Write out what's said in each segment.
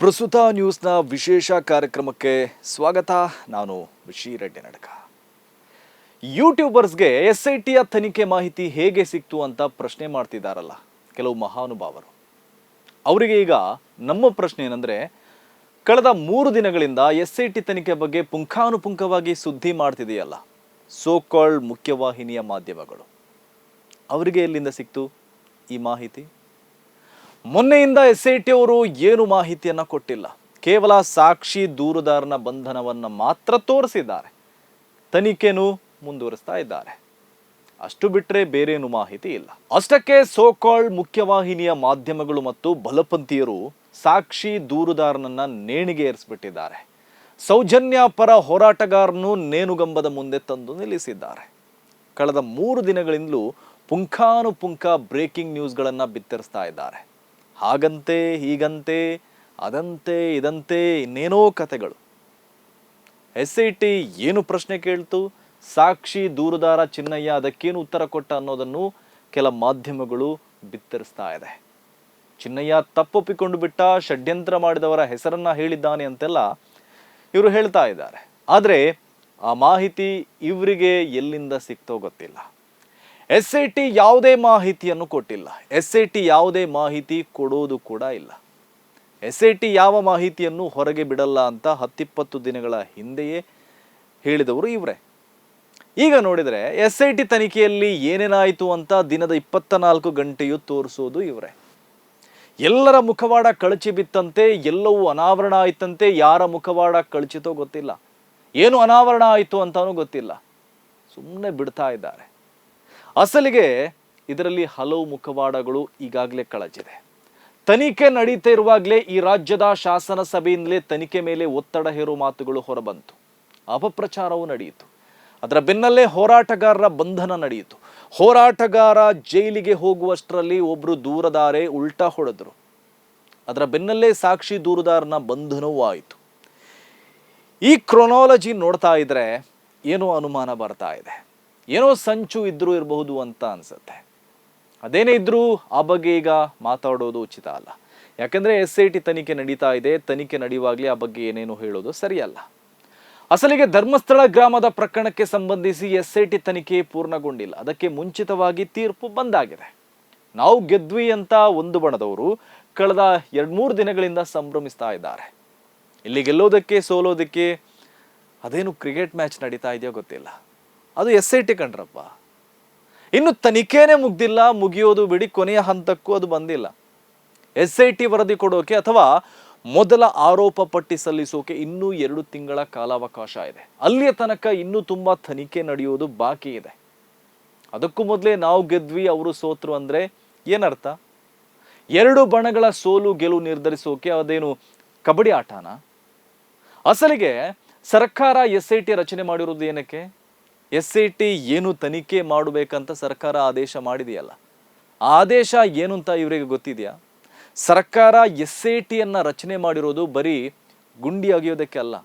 ಪ್ರಸ್ತುತ ನ್ಯೂಸ್ನ ವಿಶೇಷ ಕಾರ್ಯಕ್ರಮಕ್ಕೆ ಸ್ವಾಗತ. ನಾನು ವಿಶಿ ರೆಡ್ಡಿ ನಡಕ. ಯೂಟ್ಯೂಬರ್ಸ್ಗೆ ಎಸ್ ಐ ಟಿಯ ತನಿಖೆ ಮಾಹಿತಿ ಹೇಗೆ ಸಿಕ್ತು ಅಂತ ಪ್ರಶ್ನೆ ಮಾಡ್ತಿದ್ದಾರಲ್ಲ ಕೆಲವು ಮಹಾನುಭಾವರು. ಅವರಿಗೆ ಈಗ ನಮ್ಮ ಪ್ರಶ್ನೆ ಏನಂದ್ರೆ, ಕಳೆದ ಮೂರು ದಿನಗಳಿಂದ ಎಸ್ ಐ ಟಿ ತನಿಖೆ ಬಗ್ಗೆ ಪುಂಖಾನುಪುಂಖವಾಗಿ ಸುದ್ದಿ ಮಾಡ್ತಿದೆಯಲ್ಲ ಸೋ ಕಾಲ್ಡ್ ಮುಖ್ಯವಾಹಿನಿಯ ಮಾಧ್ಯಮಗಳು. ಅವರಿಗೆ ಎಲ್ಲಿಂದ ಸಿಕ್ತು ಈ ಮಾಹಿತಿ? ಮೊನ್ನೆಯಿಂದ ಎಸ್ ಐ ಟಿ ಅವರು ಏನು ಮಾಹಿತಿಯನ್ನ ಕೊಟ್ಟಿಲ್ಲ. ಕೇವಲ ಸಾಕ್ಷಿ ದೂರುದಾರನ ಬಂಧನವನ್ನ ಮಾತ್ರ ತೋರಿಸಿದ್ದಾರೆ. ತನಿಖೆನೂ ಮುಂದುವರಿಸ್ತಾ ಇದ್ದಾರೆ. ಅಷ್ಟು ಬಿಟ್ಟರೆ ಬೇರೇನು ಮಾಹಿತಿ ಇಲ್ಲ. ಅಷ್ಟಕ್ಕೆ ಸೋಕಾಳ್ ಮುಖ್ಯವಾಹಿನಿಯ ಮಾಧ್ಯಮಗಳು ಮತ್ತು ಬಲಪಂಥೀಯರು ಸಾಕ್ಷಿ ದೂರುದಾರನನ್ನ ನೇಣಿಗೆ ಏರಿಸ್ಬಿಟ್ಟಿದ್ದಾರೆ. ಸೌಜನ್ಯ ಪರ ಹೋರಾಟಗಾರನು ನೇನುಗಂಬದ ಮುಂದೆ ತಂದು ನಿಲ್ಲಿಸಿದ್ದಾರೆ. ಕಳೆದ ಮೂರು ದಿನಗಳಿಂದಲೂ ಪುಂಖಾನುಪುಂಖ ಬ್ರೇಕಿಂಗ್ ನ್ಯೂಸ್ಗಳನ್ನು ಬಿತ್ತರಿಸ್ತಾ ಇದ್ದಾರೆ. ಹಾಗಂತೆ, ಹೀಗಂತೆ, ಅದಂತೆ, ಇದಂತೆ, ಇನ್ನೇನೋ ಕತೆಗಳು ಎಸ್ ಐ ಟಿ ಏನು ಪ್ರಶ್ನೆ ಕೇಳ್ತು? ಸಾಕ್ಷಿ ದೂರುದಾರ ಚಿನ್ನಯ್ಯ ಅದಕ್ಕೇನು ಉತ್ತರ ಕೊಟ್ಟ ಅನ್ನೋದನ್ನು ಕೆಲ ಮಾಧ್ಯಮಗಳು ಬಿತ್ತರಿಸ್ತಾ ಇದೆ. ಚಿನ್ನಯ್ಯ ತಪ್ಪೊಪ್ಪಿಕೊಂಡು ಬಿಟ್ಟ, ಷಡ್ಯಂತ್ರ ಮಾಡಿದವರ ಹೆಸರನ್ನ ಹೇಳಿದ್ದಾನೆ ಅಂತೆಲ್ಲ ಇವರು ಹೇಳ್ತಾ ಇದ್ದಾರೆ. ಆದರೆ ಆ ಮಾಹಿತಿ ಇವರಿಗೆ ಎಲ್ಲಿಂದ ಸಿಕ್ತೋ ಗೊತ್ತಿಲ್ಲ. ಎಸ್ ಐ ಟಿ ಯಾವುದೇ ಮಾಹಿತಿಯನ್ನು ಕೊಟ್ಟಿಲ್ಲ. ಎಸ್ ಐ ಟಿ ಯಾವುದೇ ಮಾಹಿತಿ ಕೊಡೋದು ಕೂಡ ಇಲ್ಲ. ಎಸ್ ಐ ಟಿ ಯಾವ ಮಾಹಿತಿಯನ್ನು ಹೊರಗೆ ಬಿಡಲ್ಲ ಅಂತ ಹತ್ತಿಪ್ಪತ್ತು ದಿನಗಳ ಹಿಂದೆಯೇ ಹೇಳಿದವರು ಇವರೇ. ಈಗ ನೋಡಿದರೆ ಎಸ್ ಐ ಟಿ ತನಿಖೆಯಲ್ಲಿ ಏನೇನಾಯಿತು ಅಂತ ದಿನದ ಇಪ್ಪತ್ತ ನಾಲ್ಕು ಗಂಟೆಯೂ ತೋರಿಸೋದು ಇವರೇ. ಎಲ್ಲರ ಮುಖವಾಡ ಕಳಚಿ ಬಿತ್ತಂತೆ, ಎಲ್ಲವೂ ಅನಾವರಣ ಆಯ್ತಂತೆ, ಯಾರ ಮುಖವಾಡ ಕಳಚಿತೋ ಗೊತ್ತಿಲ್ಲ. ಏನು ಅನಾವರಣ ಆಯಿತು ಅಂತಾನೂ ಗೊತ್ತಿಲ್ಲ. ಸುಮ್ಮನೆ ಬಿಡ್ತಾ ಇದ್ದಾರೆ. ಅಸಲಿಗೆ ಇದರಲ್ಲಿ ಹಲವು ಮುಖವಾಡಗಳು ಈಗಾಗಲೇ ಕಳಚಿದೆ. ತನಿಖೆ ನಡೀತಾ ಇರುವಾಗಲೇ ಈ ರಾಜ್ಯದ ಶಾಸನ ಸಭೆಯಿಂದಲೇ ತನಿಖೆ ಮೇಲೆ ಒತ್ತಡ ಹೇರುವ ಮಾತುಗಳು ಹೊರಬಂತು. ಅಪಪ್ರಚಾರವೂ ನಡೆಯಿತು. ಅದರ ಬೆನ್ನಲ್ಲೇ ಹೋರಾಟಗಾರರ ಬಂಧನ ನಡೆಯಿತು. ಹೋರಾಟಗಾರ ಜೈಲಿಗೆ ಹೋಗುವಷ್ಟರಲ್ಲಿ ಒಬ್ರು ದೂರದಾರೆ ಉಲ್ಟಾ ಹೊಡೆದ್ರು. ಅದರ ಬೆನ್ನಲ್ಲೇ ಸಾಕ್ಷಿ ದೂರದಾರನ ಬಂಧನವೂ ಆಯಿತು. ಈ ಕ್ರೊನಾಲಜಿ ನೋಡ್ತಾ ಇದ್ರೆ ಏನೋ ಅನುಮಾನ ಬರ್ತಾ ಇದೆ. ಏನೋ ಸಂಚು ಇದ್ರೂ ಇರಬಹುದು ಅಂತ ಅನ್ಸುತ್ತೆ. ಅದೇನೇ ಇದ್ರೂ ಆ ಬಗ್ಗೆ ಈಗ ಮಾತಾಡೋದು ಉಚಿತ ಅಲ್ಲ. ಯಾಕಂದ್ರೆ ಎಸ್ ಐ ಟಿ ತನಿಖೆ ನಡೀತಾ ಇದೆ, ತನಿಖೆ ನಡೆಯುವಾಗಲೇ ಆ ಬಗ್ಗೆ ಏನೇನು ಹೇಳೋದು ಸರಿಯಲ್ಲ. ಅಸಲಿಗೆ ಧರ್ಮಸ್ಥಳ ಗ್ರಾಮದ ಪ್ರಕರಣಕ್ಕೆ ಸಂಬಂಧಿಸಿ ಎಸ್ ಐ ಟಿ ತನಿಖೆ ಪೂರ್ಣಗೊಂಡಿಲ್ಲ. ಅದಕ್ಕೆ ಮುಂಚಿತವಾಗಿ ತೀರ್ಪು ಬಂದಾಗಿದೆ. ನಾವು ಗೆದ್ವಿ ಅಂತ ಒಂದು ಬಣದವರು ಕಳೆದ ಎರಡ್ ಮೂರು ದಿನಗಳಿಂದ ಸಂಭ್ರಮಿಸ್ತಾ ಇದ್ದಾರೆ. ಇಲ್ಲಿ ಗೆಲ್ಲೋದಕ್ಕೆ ಸೋಲೋದಕ್ಕೆ ಅದೇನು ಕ್ರಿಕೆಟ್ ಮ್ಯಾಚ್ ನಡೀತಾ ಇದೆಯೋ ಗೊತ್ತಿಲ್ಲ. ಅದು ಎಸ್ ಐ ಟಿ ಕಂಡ್ರಪ್ಪ. ಇನ್ನು ತನಿಖೆನೇ ಮುಗ್ದಿಲ್ಲ, ಮುಗಿಯೋದು ಬಿಡಿ, ಕೊನೆಯ ಹಂತಕ್ಕೂ ಅದು ಬಂದಿಲ್ಲ. ಎಸ್ ಐ ಟಿ ವರದಿ ಕೊಡೋಕೆ ಅಥವಾ ಮೊದಲ ಆರೋಪ ಪಟ್ಟಿ ಸಲ್ಲಿಸೋಕೆ ಇನ್ನೂ ಎರಡು ತಿಂಗಳ ಕಾಲಾವಕಾಶ ಇದೆ. ಅಲ್ಲಿಯ ತನಕ ಇನ್ನೂ ತುಂಬ ತನಿಖೆ ನಡೆಯೋದು ಬಾಕಿ ಇದೆ. ಅದಕ್ಕೂ ಮೊದಲೇ ನಾವು ಗೆದ್ವಿ, ಅವರು ಸೋತ್ರು ಅಂದ್ರೆ ಏನರ್ಥ? ಎರಡು ಬಣಗಳ ಸೋಲು ಗೆಲುವು ನಿರ್ಧರಿಸೋಕೆ ಅದೇನು ಕಬಡ್ಡಿ ಆಟನಾ? ಅಸಲಿಗೆ ಸರ್ಕಾರ ಎಸ್ ಐ ಟಿ ರಚನೆ ಮಾಡಿರೋದು ಏನಕ್ಕೆ? ಎಸ್ ಐ ಟಿ ಏನು ತನಿಖೆ ಮಾಡಬೇಕಂತ ಸರ್ಕಾರ ಆದೇಶ ಮಾಡಿದೆಯಲ್ಲ, ಆದೇಶ ಏನು ಅಂತ ಇವರಿಗೆ ಗೊತ್ತಿದೆಯಾ? ಸರ್ಕಾರ ಎಸ್ ಐ ಟಿಯನ್ನು ರಚನೆ ಮಾಡಿರೋದು ಬರೀ ಗುಂಡಿ ಅಗೆಯೋದಕ್ಕೆ ಅಲ್ಲ,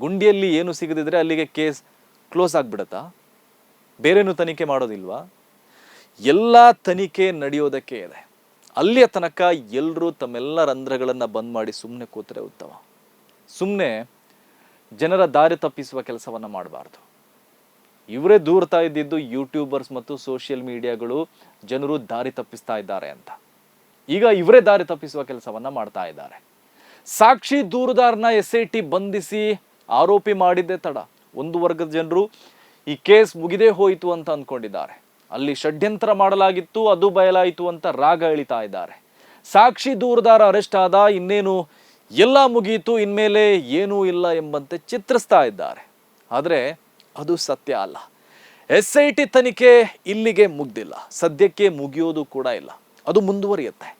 ಗುಂಡಿಯಲ್ಲಿ ಏನು ಸಿಗದಿದ್ರೆ ಅಲ್ಲಿಗೆ ಕೇಸ್ ಕ್ಲೋಸ್ ಆಗಿಬಿಡತ್ತಾ? ಬೇರೇನು ತನಿಖೆ ಮಾಡೋದಿಲ್ವಾ? ಎಲ್ಲ ತನಿಖೆ ನಡೆಯೋದಕ್ಕೆ ಇದೆ, ಅಲ್ಲಿಯ ತನಕ ಎಲ್ಲರೂ ತಮ್ಮೆಲ್ಲ ರಂಧ್ರಗಳನ್ನು ಬಂದ್ ಮಾಡಿ ಸುಮ್ಮನೆ ಕೂತರೆ ಉತ್ತಮ. ಸುಮ್ಮನೆ ಜನರ ದಾರಿ ತಪ್ಪಿಸುವ ಕೆಲಸವನ್ನು ಮಾಡಬಾರ್ದು. ಇವರೇ ದೂರ್ತಾ ಇದ್ದಿದ್ದು ಯೂಟ್ಯೂಬರ್ಸ್ ಮತ್ತು ಸೋಷಿಯಲ್ ಮೀಡಿಯಾಗಳು ಜನರು ದಾರಿ ತಪ್ಪಿಸ್ತಾ ಇದ್ದಾರೆ ಅಂತ. ಈಗ ಇವರೇ ದಾರಿ ತಪ್ಪಿಸುವ ಕೆಲಸವನ್ನ ಮಾಡ್ತಾ ಇದ್ದಾರೆ. ಸಾಕ್ಷಿ ದೂರುದಾರನ ಎಸ್ ಐ ಟಿ ಬಂಧಿಸಿ ಆರೋಪಿ ಮಾಡಿದ್ದೇ ತಡ. ಒಂದು ವರ್ಗದ ಜನರು ಈ ಕೇಸ್ ಮುಗಿದೇ ಹೋಯಿತು ಅಂತ ಅಂದ್ಕೊಂಡಿದ್ದಾರೆ ಅಲ್ಲಿ ಷಡ್ಯಂತ್ರ ಮಾಡಲಾಗಿತ್ತು, ಅದು ಬಯಲಾಯಿತು ಅಂತ ರಾಗ ಎಳಿತಾ ಇದ್ದಾರೆ. ಸಾಕ್ಷಿ ದೂರದಾರ ಅರೆಸ್ಟ್ ಆದ, ಇನ್ನೇನು ಎಲ್ಲ ಮುಗಿಯಿತು ಇನ್ಮೇಲೆ ಏನೂ ಇಲ್ಲ ಎಂಬಂತೆ ಚಿತ್ರಿಸ್ತಾ ಇದ್ದಾರೆ. ಆದರೆ ಅದು ಸತ್ಯ ಅಲ್ಲ. ಎಸ್ ಐ ಟಿ ತನಿಖೆ ಇಲ್ಲಿಗೆ ಮುಗ್ದಿಲ್ಲ. ಸದ್ಯಕ್ಕೆ ಮುಗಿಯೋದು ಕೂಡ ಇಲ್ಲ. ಅದು ಮುಂದುವರಿಯುತ್ತೆ.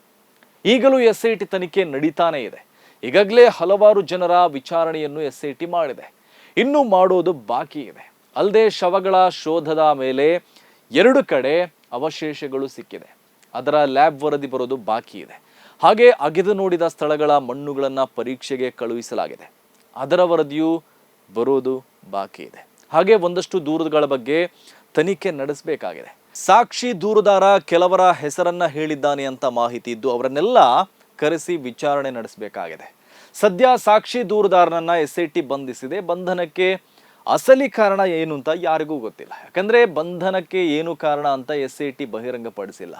ಈಗಲೂ ಎಸ್ ಐ ಟಿ ತನಿಖೆ ನಡೀತಾನೇ ಇದೆ. ಈಗಾಗಲೇ ಹಲವಾರು ಜನರ ವಿಚಾರಣೆಯನ್ನು ಎಸ್ ಐ ಟಿ ಮಾಡಿದೆ. ಇನ್ನೂ ಮಾಡೋದು ಬಾಕಿ ಇದೆ. ಅಲ್ಲದೆ ಶವಗಳ ಶೋಧದ ಮೇಲೆ ಎರಡು ಕಡೆ ಅವಶೇಷಗಳು ಸಿಕ್ಕಿದೆ. ಅದರ ಲ್ಯಾಬ್ ವರದಿ ಬರೋದು ಬಾಕಿ ಇದೆ. ಹಾಗೆ ಅಗೆದು ನೋಡಿದ ಸ್ಥಳಗಳ ಮಣ್ಣುಗಳನ್ನು ಪರೀಕ್ಷೆಗೆ ಕಳುಹಿಸಲಾಗಿದೆ. ಅದರ ವರದಿಯೂ ಬರೋದು ಬಾಕಿ ಇದೆ. ಹಾಗೆ ಒಂದಷ್ಟು ದೂರುಗಳ ಬಗ್ಗೆ ತನಿಖೆ ನಡೆಸಬೇಕಾಗಿದೆ. ಸಾಕ್ಷಿ ದೂರುದಾರ ಕೆಲವರ ಹೆಸರನ್ನ ಹೇಳಿದ್ದಾನೆ ಅಂತ ಮಾಹಿತಿ ಇದ್ದು ಅವರನ್ನೆಲ್ಲ ಕರೆಸಿ ವಿಚಾರಣೆ ನಡೆಸಬೇಕಾಗಿದೆ. ಸದ್ಯ ಸಾಕ್ಷಿ ದೂರುದಾರನನ್ನ ಎಸ್ ಐ ಟಿ ಬಂಧಿಸಿದೆ. ಬಂಧನಕ್ಕೆ ಅಸಲಿ ಕಾರಣ ಏನು ಅಂತ ಯಾರಿಗೂ ಗೊತ್ತಿಲ್ಲ. ಯಾಕಂದ್ರೆ ಬಂಧನಕ್ಕೆ ಏನು ಕಾರಣ ಅಂತ ಎಸ್ ಐ ಟಿ ಬಹಿರಂಗಪಡಿಸಿಲ್ಲ.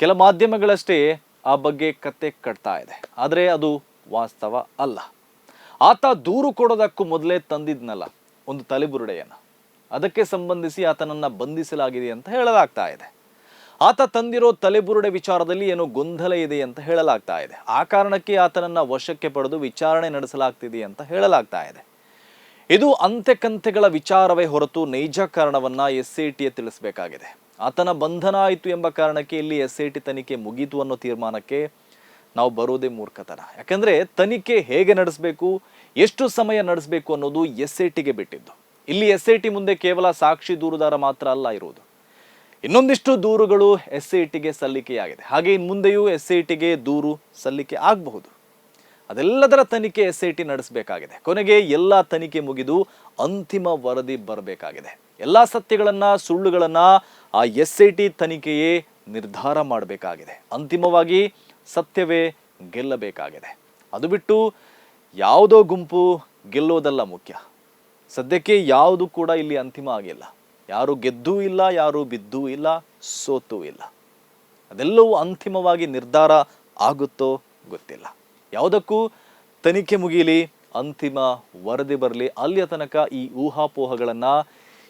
ಕೆಲ ಮಾಧ್ಯಮಗಳಷ್ಟೇ ಆ ಬಗ್ಗೆ ಕತೆ ಕಟ್ತಾ ಇದೆ. ಆದರೆ ಅದು ವಾಸ್ತವ ಅಲ್ಲ. ಆತ ದೂರು ಕೊಡೋದಕ್ಕೂ ಮೊದಲೇ ತಂದಿದ್ನಲ್ಲ. ಒಂದು ತಲೆಬುರುಡೆಯನ್ನು. ಅದಕ್ಕೆ ಸಂಬಂಧಿಸಿ ಆತನನ್ನು ಬಂಧಿಸಲಾಗಿದೆ ಅಂತ ಹೇಳಲಾಗ್ತಾ ಇದೆ. ಆತ ತಂದಿರೋ ತಲೆಬುರುಡೆ ವಿಚಾರದಲ್ಲಿ ಏನೋ ಗೊಂದಲ ಇದೆ ಅಂತ ಹೇಳಲಾಗ್ತಾ ಇದೆ. ಆ ಕಾರಣಕ್ಕೆ ಆತನನ್ನು ವಶಕ್ಕೆ ಪಡೆದು ವಿಚಾರಣೆ ನಡೆಸಲಾಗ್ತಿದೆ ಅಂತ ಹೇಳಲಾಗ್ತಾ ಇದೆ. ಇದು ಅಂತೆಕಂತೆಗಳ ವಿಚಾರವೇ ಹೊರತು ನೈಜ ಕಾರಣವನ್ನು ಎಸ್ ಐ ಟಿಯ ತಿಳಿಸಬೇಕಾಗಿದೆ. ಆತನ ಬಂಧನ ಆಯಿತು ಎಂಬ ಕಾರಣಕ್ಕೆ ಇಲ್ಲಿ ಎಸ್ ಐ ಟಿ ತನಿಖೆ ಮುಗೀತು ಅನ್ನೋ ತೀರ್ಮಾನಕ್ಕೆ ನಾವು ಬರೋದೇ ಮೂರ್ಖತನ. ಯಾಕಂದರೆ ತನಿಖೆ ಹೇಗೆ ನಡೆಸಬೇಕು ಎಷ್ಟು ಸಮಯ ನಡೆಸಬೇಕು ಅನ್ನೋದು ಎಸ್ ಐ ಟಿಗೆ ಬಿಟ್ಟಿದ್ದು. ಇಲ್ಲಿ ಎಸ್ ಐ ಟಿ ಮುಂದೆ ಕೇವಲ ಸಾಕ್ಷಿ ದೂರುದಾರ ಮಾತ್ರ ಅಲ್ಲ ಇರುವುದು. ಇನ್ನೊಂದಿಷ್ಟು ದೂರುಗಳು ಎಸ್ ಐ ಟಿಗೆ ಸಲ್ಲಿಕೆಯಾಗಿದೆ. ಹಾಗೆ ಇನ್ ಮುಂದೆಯೂ ಎಸ್ ಐ ಟಿಗೆ ದೂರು ಸಲ್ಲಿಕೆ ಆಗಬಹುದು. ಅದೆಲ್ಲದರ ತನಿಖೆ ಎಸ್ ಐ ಟಿ ನಡೆಸಬೇಕಾಗಿದೆ. ಕೊನೆಗೆ ಎಲ್ಲ ತನಿಖೆ ಮುಗಿದು ಅಂತಿಮ ವರದಿ ಬರಬೇಕಾಗಿದೆ. ಎಲ್ಲ ಸತ್ಯಗಳನ್ನ, ಸುಳ್ಳುಗಳನ್ನ ಆ ಎಸ್ ಐ ಟಿ ತನಿಖೆಯೇ ನಿರ್ಧಾರ ಮಾಡಬೇಕಾಗಿದೆ. ಅಂತಿಮವಾಗಿ ಸತ್ಯವೇ ಗೆಲ್ಲಬೇಕಾಗಿದೆ. ಅದು ಬಿಟ್ಟು ಯಾವುದೋ ಗುಂಪು ಗೆಲ್ಲೋದಲ್ಲ ಮುಖ್ಯ. ಸದ್ಯಕ್ಕೆ ಯಾವುದು ಕೂಡ ಇಲ್ಲಿ ಅಂತಿಮ ಆಗಿಲ್ಲ. ಯಾರು ಗೆದ್ದೂ ಇಲ್ಲ, ಯಾರು ಬಿದ್ದೂ ಇಲ್ಲ, ಸೋತೂ ಇಲ್ಲ. ಅದೆಲ್ಲವೂ ಅಂತಿಮವಾಗಿ ನಿರ್ಧಾರ ಆಗುತ್ತೋ ಗೊತ್ತಿಲ್ಲ. ಯಾವುದಕ್ಕೂ ತನಿಖೆ ಮುಗೀಲಿ ಅಂತಿಮ ವರದಿ ಬರಲಿ, ಅಲ್ಲಿಯ ತನಕ ಈ ಊಹಾಪೋಹಗಳನ್ನು,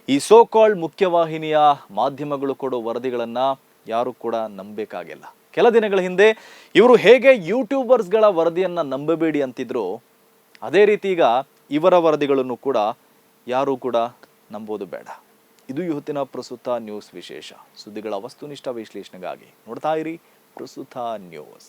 ಈ ಸೋಕಾಲ್ಡ್ ಮುಖ್ಯವಾಹಿನಿಯ ಮಾಧ್ಯಮಗಳು ಕೊಡೋ ವರದಿಗಳನ್ನು ಯಾರೂ ಕೂಡ ನಂಬಬೇಕಾಗಿಲ್ಲ. ಕೆಲ ದಿನಗಳ ಹಿಂದೆ ಇವರು ಹೇಗೆ ಯೂಟ್ಯೂಬರ್ಸ್ಗಳ ವರದಿಯನ್ನು ನಂಬಬೇಡಿ ಅಂತಿದ್ರು, ಅದೇ ರೀತಿ ಈಗ ಇವರ ವರದಿಗಳನ್ನು ಕೂಡ ಯಾರೂ ಕೂಡ ನಂಬೋದು ಬೇಡ. ಇದು ಇವತ್ತಿನ ಪ್ರಸ್ತುತ ನ್ಯೂಸ್ ವಿಶೇಷ. ಸುದ್ದಿಗಳ ವಸ್ತುನಿಷ್ಠ ವಿಶ್ಲೇಷಣೆಗಾಗಿ ನೋಡ್ತಾ ಇರಿ ಪ್ರಸ್ತುತ ನ್ಯೂಸ್.